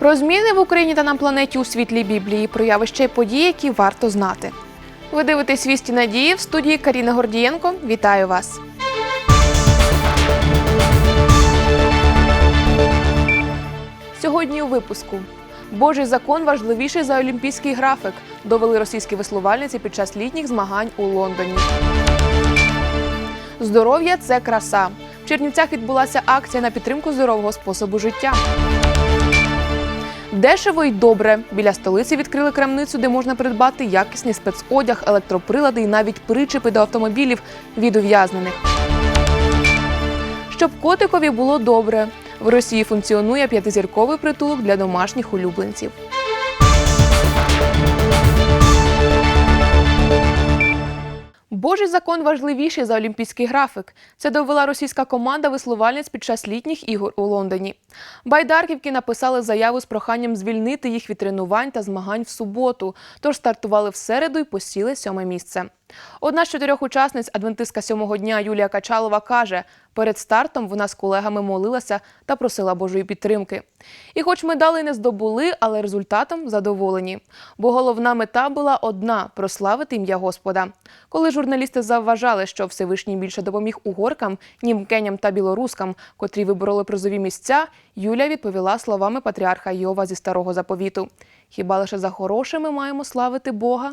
Про зміни в Україні та на планеті у світлі Біблії, про явища й події, які варто знати. Ви дивитесь «Вісті надії в студії Каріна Гордієнко. Вітаю вас! Сьогодні у випуску Божий закон важливіший за олімпійський графік, довели російські веслувальниці під час літніх змагань у Лондоні. Здоров'я це краса. В Чернівцях відбулася акція на підтримку здорового способу життя. Дешево й добре. Біля столиці відкрили крамницю, де можна придбати якісний спецодяг, електроприлади і навіть причепи до автомобілів від ув'язнених. Щоб котикові було добре. В Росії функціонує п'ятизірковий притулок для домашніх улюбленців. Божий закон важливіший за олімпійський графік. Це довела російська команда веслувальниць під час літніх ігор у Лондоні. Байдарківки написали заяву з проханням звільнити їх від тренувань та змагань в суботу. Тож стартували в середу і посіли сьоме місце. Одна з чотирьох учасниць адвентистка сьомого дня Юлія Качалова каже, перед стартом вона з колегами молилася та просила Божої підтримки. І хоч медалей не здобули, але результатом задоволені. Бо головна мета була одна прославити ім'я Господа. Коли журналісти завважали, що Всевишній більше допоміг угоркам, німкеням та білорускам, котрі вибороли призові місця, Юлія відповіла словами патріарха Йова зі старого заповіту: Хіба лише за хороше ми маємо славити Бога?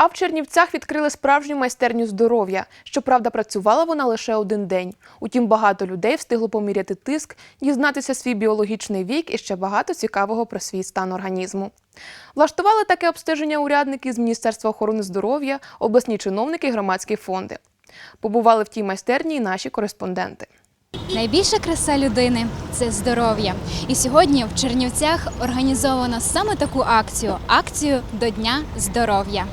А в Чернівцях відкрили справжню майстерню здоров'я. Щоправда, працювала вона лише один день. Утім, багато людей встигло поміряти тиск, дізнатися свій біологічний вік і ще багато цікавого про свій стан організму. Влаштували таке обстеження урядники з Міністерства охорони здоров'я, обласні чиновники громадські фонди. Побували в тій майстерні і наші кореспонденти. Найбільша краса людини це здоров'я. І сьогодні в Чернівцях організовано саме таку акцію акцію до Дня здоров'я.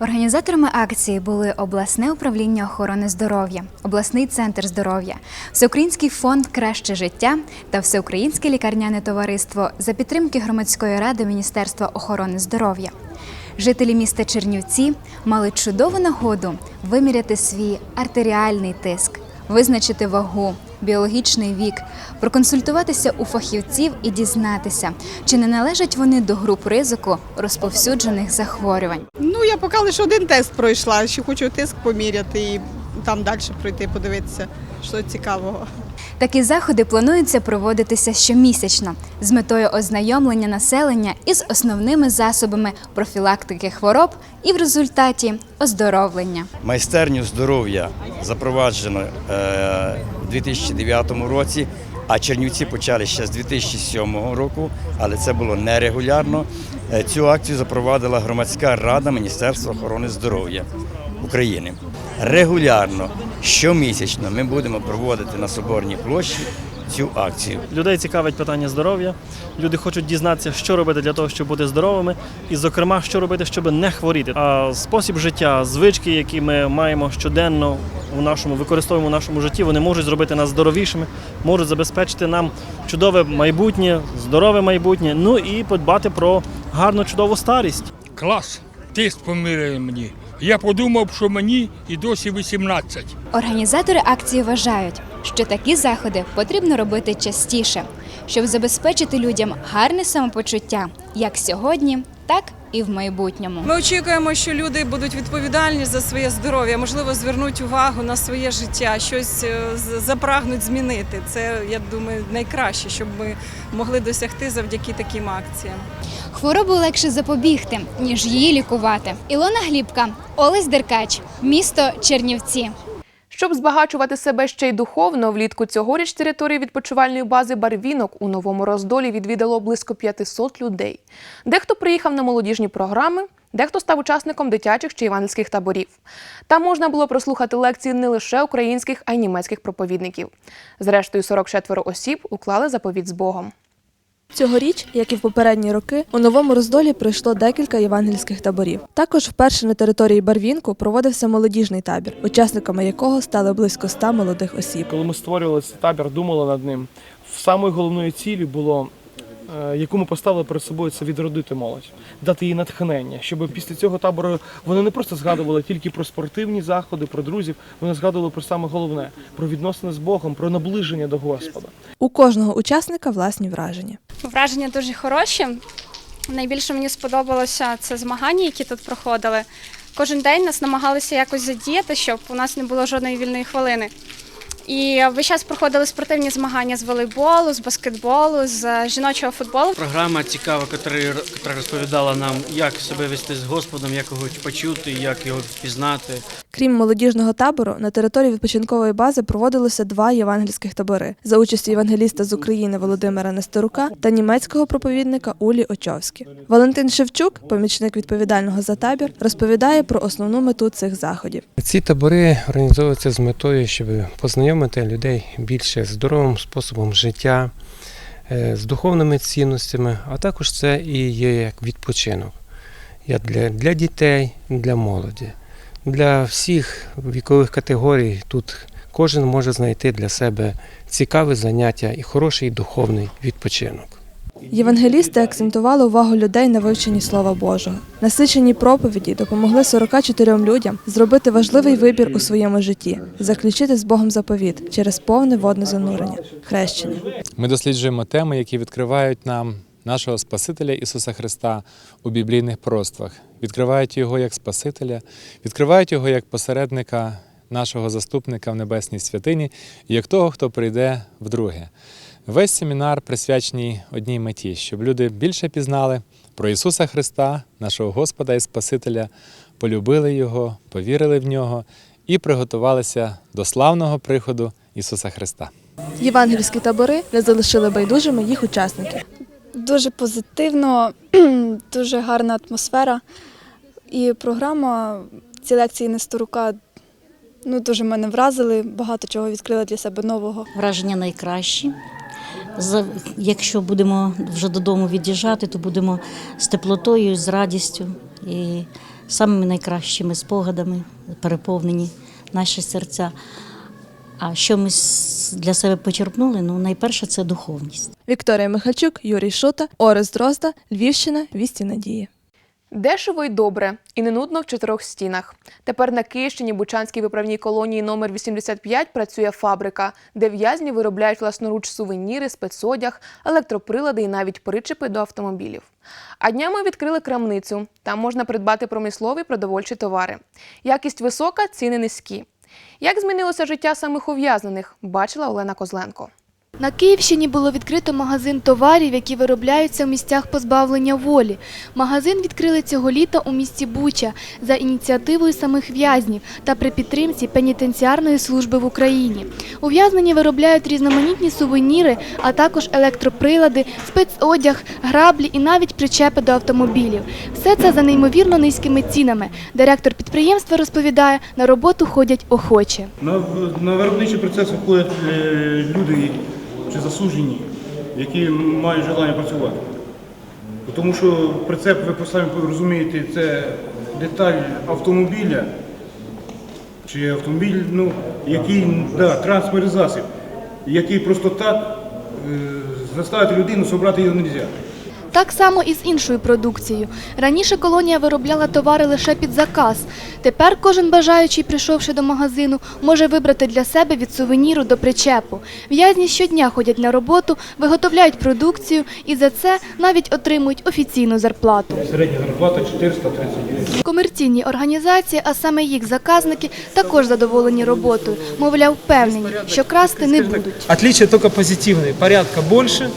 Організаторами акції були обласне управління охорони здоров'я, обласний центр здоров'я, Всеукраїнський фонд Краще життя та Всеукраїнське лікарняне товариство за підтримки громадської ради Міністерства охорони здоров'я. Жителі міста Чернівці мали чудову нагоду виміряти свій артеріальний тиск, визначити вагу, біологічний вік, проконсультуватися у фахівців і дізнатися, чи не належать вони до груп ризику розповсюджених захворювань. Ну, я поки лише один тест пройшла, ще хочу тиск поміряти і там далі пройти, подивитися, що цікавого. Такі заходи плануються проводитися щомісячно з метою ознайомлення населення із основними засобами профілактики хвороб і в результаті оздоровлення. Майстерню здоров'я запроваджено у 2009 році, а Чернівці почали ще з 2007 року, але це було нерегулярно. Е, Цю акцію запровадила громадська рада Міністерства охорони здоров'я України. Регулярно, щомісячно ми будемо проводити на Соборній площі цю акцію. Людей цікавить питання здоров'я. Люди хочуть дізнатися, що робити для того, щоб бути здоровими, і, зокрема, що робити, щоб не хворіти. А спосіб життя, звички, які ми маємо щоденно у нашому використовуємо у нашому житті, вони можуть зробити нас здоровішими, можуть забезпечити нам чудове майбутнє, здорове майбутнє. Ну і подбати про гарну чудову старість. Клас, тиск поміряли мені. Я подумав, що мені і досі 18. Організатори акції вважають, що такі заходи потрібно робити частіше, щоб забезпечити людям гарне самопочуття як сьогодні, так і в майбутньому. Ми очікуємо, що люди будуть відповідальні за своє здоров'я, можливо, звернуть увагу на своє життя, щось е, запрагнуть змінити. Це я думаю найкраще, щоб ми могли досягти завдяки таким акціям. Хворобу легше запобігти, ніж її лікувати. Ілона Глібка, Олесь Деркач, місто Чернівці. Щоб збагачувати себе ще й духовно, влітку цьогоріч території відпочивальної бази Барвінок у новому роздолі відвідало близько 500 людей. Дехто приїхав на молодіжні програми, дехто став учасником дитячих чи івангельських таборів. Там можна було прослухати лекції не лише українських, а й німецьких проповідників. Зрештою, 44 осіб уклали заповідь з Богом. Цьогоріч, як і в попередні роки, у новому роздолі пройшло декілька євангельських таборів. Також вперше на території Барвінку проводився молодіжний табір, учасниками якого стали близько ста молодих осіб. Коли ми створювали цей табір, думали над ним. Самою головною цілі було яку ми поставили перед собою, це відродити молодь, дати їй натхнення, щоб після цього табору вони не просто згадували тільки про спортивні заходи, про друзів, вони згадували про саме головне про відносини з Богом, про наближення до Господа. У кожного учасника власні враження. Враження дуже хороші. Найбільше мені сподобалося це змагання, які тут проходили. Кожен день нас намагалися якось задіяти, щоб у нас не було жодної вільної хвилини. І весь час проходили спортивні змагання з волейболу, з баскетболу, з жіночого футболу. Програма цікава, яка розповідала нам, як себе вести з Господом, як його почути, як його впізнати. Крім молодіжного табору, на території відпочинкової бази проводилося два євангельських табори за участю євангеліста з України Володимира Нестерука та німецького проповідника Улі Очовські. Валентин Шевчук, помічник відповідального за табір, розповідає про основну мету цих заходів. Ці табори організовуються з метою, щоб познайомити людей більше здоровим способом життя, е, з духовними цінностями, а також це і є як відпочинок як для, для дітей, для молоді, для всіх вікових категорій. Тут кожен може знайти для себе цікаве заняття і хороший духовний відпочинок. Євангелісти акцентували увагу людей на вивченні Слова Божого. Насичені проповіді допомогли 44 людям зробити важливий вибір у своєму житті, заключити з Богом заповіт через повне водне занурення хрещення. Ми досліджуємо теми, які відкривають нам нашого Спасителя Ісуса Христа у біблійних проствах, відкривають Його як Спасителя, відкривають Його як посередника, нашого заступника в небесній святині як того, хто прийде вдруге. Весь семінар присвячений одній меті, щоб люди більше пізнали про Ісуса Христа, нашого Господа і Спасителя, полюбили Його, повірили в нього і приготувалися до славного приходу Ісуса Христа. Євангельські табори не залишили байдужими їх учасників. Дуже позитивно, дуже гарна атмосфера. І програма ці лекції Несторука ну, дуже мене вразили, багато чого відкрила для себе нового. Враження найкращі. Якщо будемо вже додому від'їжджати, то будемо з теплотою, з радістю і самими найкращими спогадами переповнені наші серця. А що ми для себе почерпнули? Ну, найперше це духовність. Вікторія Михальчук, Юрій Шута, Орес Дрозда, Львівщина, Вісті Надії. Дешево й добре, і не нудно в чотирьох стінах. Тепер на Київщині Бучанській виправній колонії номер 85 працює фабрика, де в'язні виробляють власноруч сувеніри, спецодяг, електроприлади і навіть причепи до автомобілів. А днями відкрили крамницю. Там можна придбати промислові продовольчі товари. Якість висока, ціни низькі. Як змінилося життя самих ув'язнених, бачила Олена Козленко. На Київщині було відкрито магазин товарів, які виробляються в місцях позбавлення волі. Магазин відкрили цього літа у місті Буча за ініціативою самих в'язнів та при підтримці пенітенціарної служби в Україні. Ув'язнені виробляють різноманітні сувеніри, а також електроприлади, спецодяг, граблі і навіть причепи до автомобілів. Все це за неймовірно низькими цінами. Директор підприємства розповідає, на роботу ходять охоче. На, на виробничий процес виходять е, люди чи засуджені, які мають бажання працювати. Тому що прицеп, ви самі розумієте, це деталь автомобіля, чи автомобіль, ну, який, да, транспортний засіб, який просто так е, заставити людину собрати його не можна. Так само і з іншою продукцією. Раніше колонія виробляла товари лише під заказ. Тепер кожен бажаючий, прийшовши до магазину, може вибрати для себе від сувеніру до причепу. В'язні щодня ходять на роботу, виготовляють продукцію і за це навіть отримують офіційну зарплату. Середня зарплата 430 гривень. Комерційні організації, а саме їх заказники, також задоволені роботою. Мовляв, впевнені, що красти не будуть. Отличия только позитивные. Порядка больше,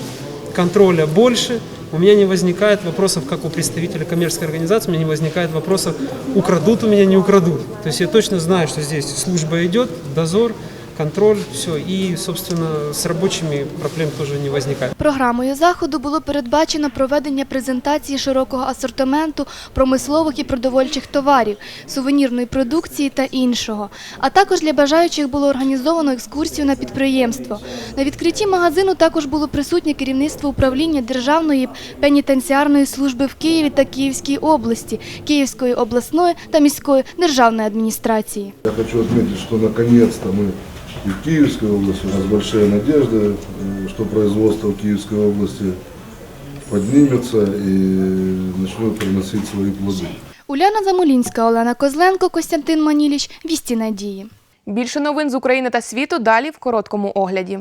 контроля больше. У меня не возникает вопросов, как у представителя коммерческой организации, у меня не возникает вопросов, украдут у меня, не украдут. То есть я точно знаю, что здесь служба идет, дозор, контроль, все. И, собственно, с рабочими проблем тоже не возникает. Програмою заходу було передбачено проведення презентації широкого асортименту промислових і продовольчих товарів, сувенірної продукції та іншого. А також для бажаючих було організовано екскурсію на підприємство. На відкритті магазину також було присутнє керівництво управління Державної пенітенціарної служби в Києві та Київській області, Київської обласної та міської державної адміністрації. Я хочу отметить, что наконец-то мы и в Киевской области, у нас большие надежды, что производство в Киевской области поднимется и начнет приносить свои плоды. Уляна Замолінська, Олена Козленко, Костянтин Маніліч. Вісті надії. Більше новин з України та світу далі в короткому огляді.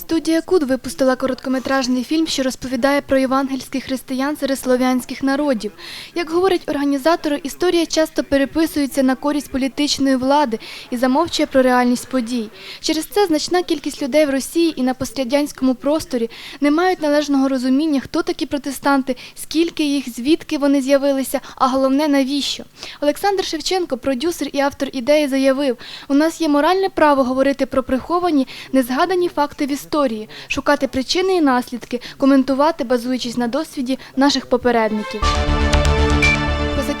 Студія Куд випустила короткометражний фільм, що розповідає про євангельських християн серед слов'янських народів. Як говорять організатори, історія часто переписується на користь політичної влади і замовчує про реальність подій. Через це значна кількість людей в Росії і на пострадянському просторі не мають належного розуміння, хто такі протестанти, скільки їх, звідки вони з'явилися, а головне навіщо. Олександр Шевченко, продюсер і автор ідеї, заявив: у нас є моральне право говорити про приховані, незгадані факти в історії, шукати причини і наслідки, коментувати, базуючись на досвіді наших попередників.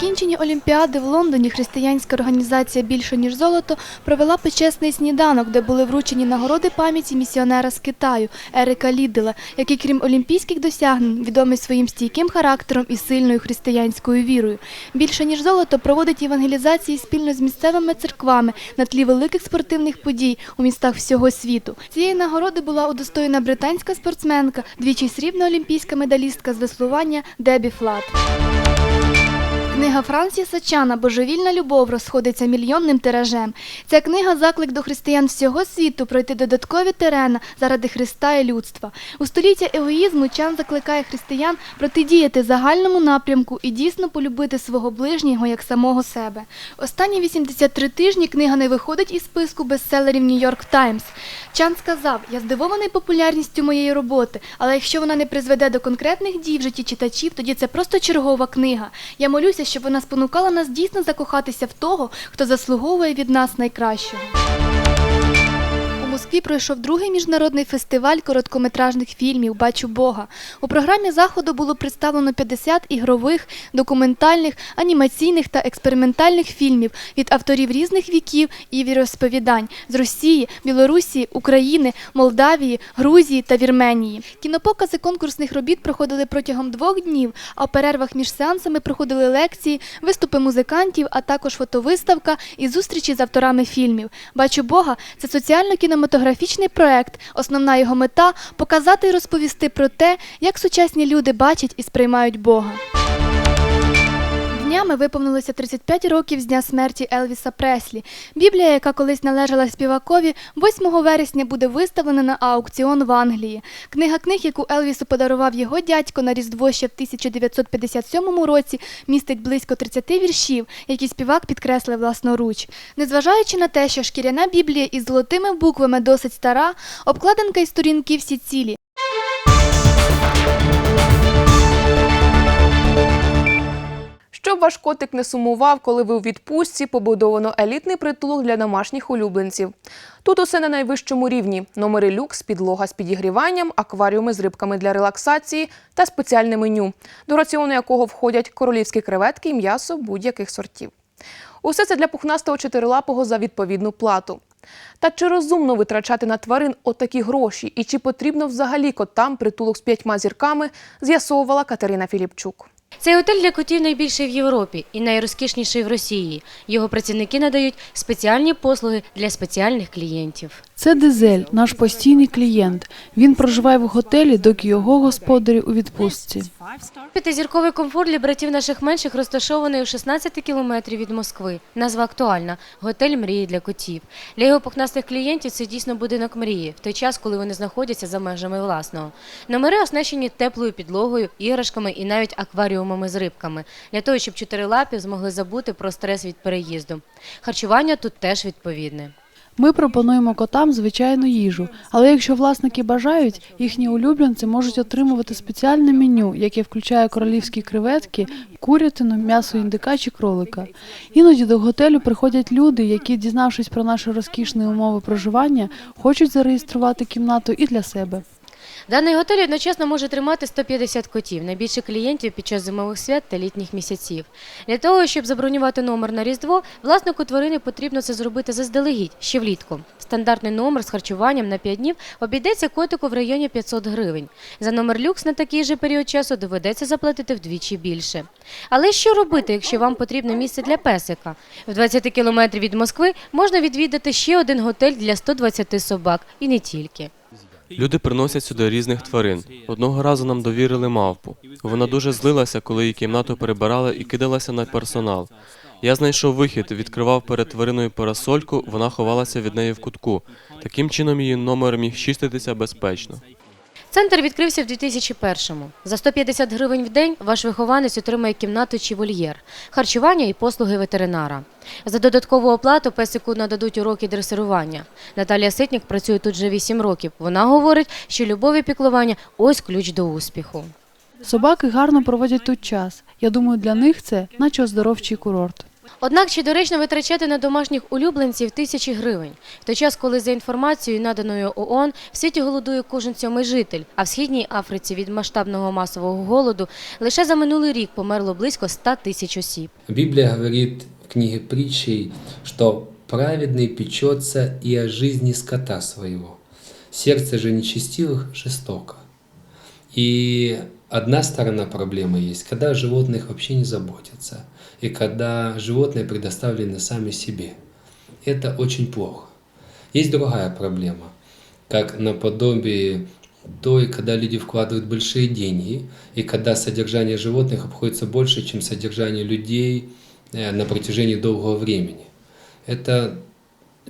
Закінченні Олімпіади в Лондоні християнська організація Більше ніж золото провела почесний сніданок, де були вручені нагороди пам'яті місіонера з Китаю Ерика Лідела, який, крім олімпійських досягнень, відомий своїм стійким характером і сильною християнською вірою. Більше ніж золото проводить евангелізації спільно з місцевими церквами на тлі великих спортивних подій у містах всього світу. Цієї нагороди була удостоєна британська спортсменка, двічі срібна олімпійська медалістка з веслування Дебі Флат. Книга Франсіса Чана Божевільна любов розходиться мільйонним тиражем. Ця книга заклик до християн всього світу пройти додаткові терена заради Христа і людства. У століття егоїзму Чан закликає християн протидіяти загальному напрямку і дійсно полюбити свого ближнього як самого себе. Останні 83 тижні книга не виходить із списку бестселерів Нью-Йорк Таймс. Чан сказав: Я здивований популярністю моєї роботи, але якщо вона не призведе до конкретних дій в житті читачів, тоді це просто чергова книга. Я молюся, щоб вона спонукала нас дійсно закохатися в того, хто заслуговує від нас найкращого. Москві пройшов другий міжнародний фестиваль короткометражних фільмів Бачу Бога. У програмі заходу було представлено 50 ігрових, документальних, анімаційних та експериментальних фільмів від авторів різних віків і віросповідань з Росії, Білорусі, України, Молдавії, Грузії та Вірменії. Кінопокази конкурсних робіт проходили протягом двох днів, а в перервах між сеансами проходили лекції, виступи музикантів, а також фотовиставка і зустрічі з авторами фільмів. Бачу Бога це соціально-кінематографічний проект. Основна його мета показати і розповісти про те, як сучасні люди бачать і сприймають Бога. Днями виповнилося 35 років з дня смерті Елвіса Преслі. Біблія, яка колись належала співакові, 8 вересня буде виставлена на аукціон в Англії. Книга книг, яку Елвісу подарував його дядько на Різдво ще в 1957 році, містить близько 30 віршів, які співак підкреслив власноруч. Незважаючи на те, що шкіряна Біблія із золотими буквами досить стара, обкладинка і сторінки всі цілі. Ваш котик не сумував, коли ви у відпустці, побудовано елітний притулок для домашніх улюбленців. Тут усе на найвищому рівні: номери люкс, підлога з підігріванням, акваріуми з рибками для релаксації та спеціальне меню, до раціону якого входять королівські креветки і м'ясо будь-яких сортів. Усе це для пухнастого чотирилапого за відповідну плату. Та чи розумно витрачати на тварин отакі гроші, і чи потрібно взагалі котам притулок з п'ятьма зірками, з'ясовувала Катерина Філіпчук. Цей готель для котів найбільший в Європі і найрозкішніший в Росії. Його працівники надають спеціальні послуги для спеціальних клієнтів. Це Дизель, наш постійний клієнт. Він проживає в готелі, доки його господарі у відпустці. П'ятизірковий комфорт для братів наших менших розташований у 16 кілометрів від Москви. Назва актуальна готель мрії для котів. Для його пухнастих клієнтів це дійсно будинок мрії в той час, коли вони знаходяться за межами власного. Номери оснащені теплою підлогою, іграшками і навіть акваріумами з рибками для того, щоб чотирилапі змогли забути про стрес від переїзду. Харчування тут теж відповідне. Ми пропонуємо котам звичайну їжу, але якщо власники бажають, їхні улюбленці можуть отримувати спеціальне меню, яке включає королівські креветки, курятину, м'ясо індика чи кролика. Іноді до готелю приходять люди, які, дізнавшись про наші розкішні умови проживання, хочуть зареєструвати кімнату і для себе. Даний готель одночасно може тримати 150 котів, найбільше клієнтів під час зимових свят та літніх місяців. Для того, щоб забронювати номер на Різдво, власнику тварини потрібно це зробити заздалегідь, ще влітку. Стандартний номер з харчуванням на 5 днів обійдеться котику в районі 500 гривень. За номер люкс на такий же період часу доведеться заплатити вдвічі більше. Але що робити, якщо вам потрібне місце для песика? В 20 кілометрів від Москви можна відвідати ще один готель для 120 собак, і не тільки. Люди приносять сюди різних тварин. Одного разу нам довірили мавпу. Вона дуже злилася, коли її кімнату перебирали і кидалася на персонал. Я знайшов вихід, відкривав перед твариною парасольку, вона ховалася від неї в кутку. Таким чином її номер міг чиститися безпечно. Центр відкрився в 2001-му. За 150 гривень в день ваш вихованець отримає кімнату чи вольєр, харчування і послуги ветеринара. За додаткову оплату песику нададуть уроки дресирування. Наталія Ситнік працює тут вже 8 років. Вона говорить, що любов і піклування – ось ключ до успіху. Собаки гарно проводять тут час. Я думаю, для них це наче оздоровчий курорт. Однак чи доречно витрачати на домашніх улюбленців тисячі гривень, в той час, коли за інформацією, наданою ООН, в світі голодує кожен сьомий житель, а в східній Африці від масштабного масового голоду лише за минулий рік померло близько 100 тисяч осіб. Библия говорит в книге притчей, что праведный печется и о жизни скота своего. Сердце же нечестивых жестоко. И одна сторона проблемы есть, когда о животных вообще не заботятся, и когда животные предоставлены сами себе. Это очень плохо. Есть другая проблема, как наподобие той, когда люди вкладывают большие деньги, и когда содержание животных обходится больше, чем содержание людей э, на протяжении долгого времени. Это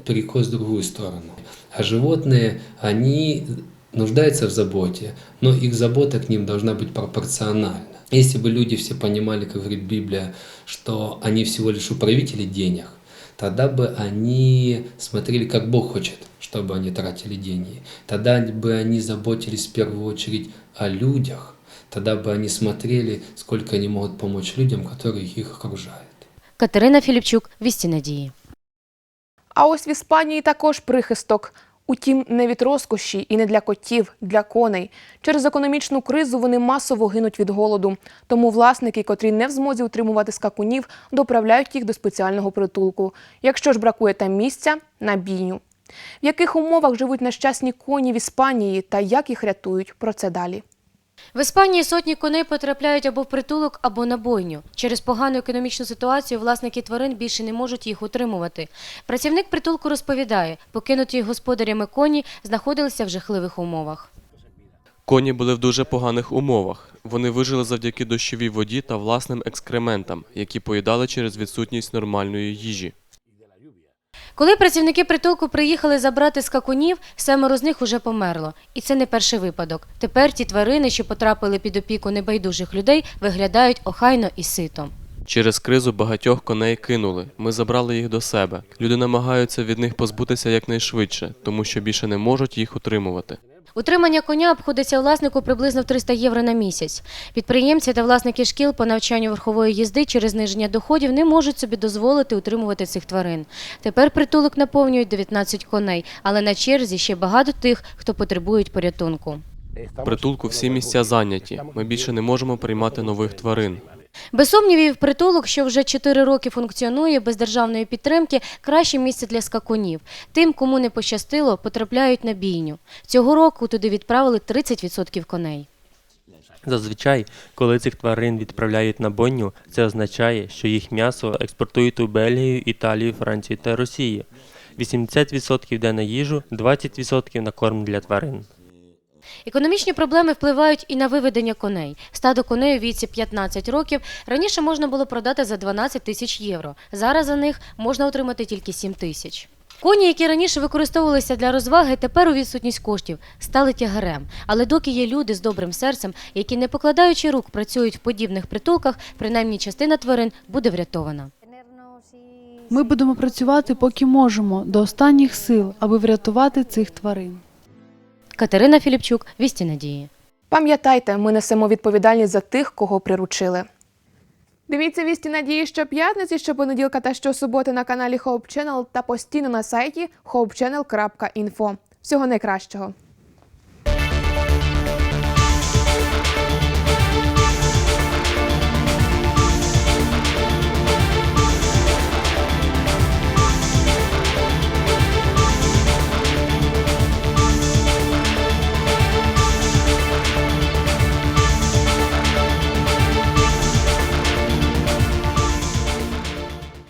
перекос в другую сторону. А животные, они нуждаются в заботе, но их забота к ним должна быть пропорциональна. Если бы люди все понимали, как говорит Библия, что они всего лишь управители денег, тогда бы они смотрели, как Бог хочет, чтобы они тратили деньги. Тогда бы они заботились в первую очередь о людях. Тогда бы они смотрели, сколько они могут помочь людям, которые их окружают. Катерина Філіпчук, Вісті Надії. А ось в Іспанії також прихисток. Утім, не від розкоші і не для котів, для коней. Через економічну кризу вони масово гинуть від голоду. Тому власники, котрі не в змозі утримувати скакунів, доправляють їх до спеціального притулку. Якщо ж бракує там місця на бійню. В яких умовах живуть нещасні коні в Іспанії та як їх рятують? Про це далі. В Іспанії сотні коней потрапляють або в притулок, або на бойню. Через погану економічну ситуацію власники тварин більше не можуть їх утримувати. Працівник притулку розповідає, покинуті господарями коні знаходилися в жахливих умовах. Коні були в дуже поганих умовах. Вони вижили завдяки дощовій воді та власним екскрементам, які поїдали через відсутність нормальної їжі. Коли працівники притулку приїхали забрати скакунів, семеро з них уже померло. І це не перший випадок. Тепер ті тварини, що потрапили під опіку небайдужих людей, виглядають охайно і сито. Через кризу багатьох коней кинули. Ми забрали їх до себе. Люди намагаються від них позбутися якнайшвидше, тому що більше не можуть їх утримувати. Утримання коня обходиться власнику приблизно в 300 євро на місяць. Підприємці та власники шкіл по навчанню верхової їзди через зниження доходів не можуть собі дозволити утримувати цих тварин. Тепер притулок наповнюють 19 коней, але на черзі ще багато тих, хто потребують порятунку. Притулку всі місця зайняті. Ми більше не можемо приймати нових тварин. Без сумнівів, притулок, що вже 4 роки функціонує без державної підтримки, краще місце для скакунів. Тим, кому не пощастило, потрапляють на бійню. Цього року туди відправили 30% коней. Зазвичай, коли цих тварин відправляють на бойню, це означає, що їх м'ясо експортують у Бельгію, Італію, Францію та Росію. 80% йде на їжу, 20% на корм для тварин. Економічні проблеми впливають і на виведення коней. Стадо коней у віці 15 років раніше можна було продати за 12 тисяч євро. Зараз за них можна отримати тільки 7 тисяч. Коні, які раніше використовувалися для розваги, тепер у відсутність коштів стали тягарем. Але доки є люди з добрим серцем, які не покладаючи рук працюють в подібних притулках, принаймні частина тварин буде врятована. Ми будемо працювати, поки можемо, до останніх сил, аби врятувати цих тварин. Катерина Філіпчук, Вісті Надії. Пам'ятайте, ми несемо відповідальність за тих, кого приручили. Дивіться вісті надії щоп'ятниці, щопонеділка та щосуботи на каналі Hope Channel та постійно на сайті hopechannel.info. Всього найкращого!